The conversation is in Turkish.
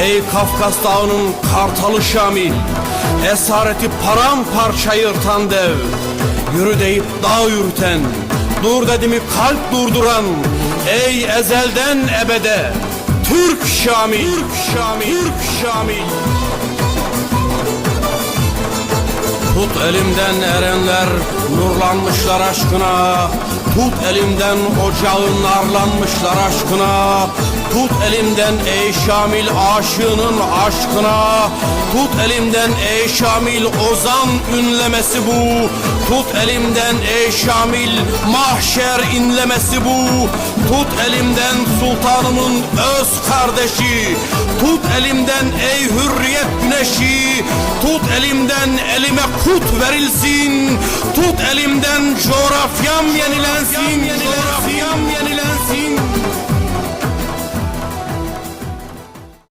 Ey Kafkas dağının kartalı Şamil Esareti paramparça yırtan dev. Yürü deyip dağ yürüten Dur dedi mi kalp durduran Ey ezelden ebede Türk Şamil Türk Şamil Türk Şamil Tut elimden erenler nurlanmışlar aşkına Tut elimden ocağın narlanmışlar aşkına. Tut elimden ey Şamil aşığının aşkına. Tut elimden ey Şamil ozan ünlemesi bu. Tut elimden ey Şamil mahşer inlemesi bu. Tut elimden sultanımın öz kardeşi. Tut elimden ey hürriyet güneşi. Tut elimden elime kut verilsin. Tut elimden coğrafyam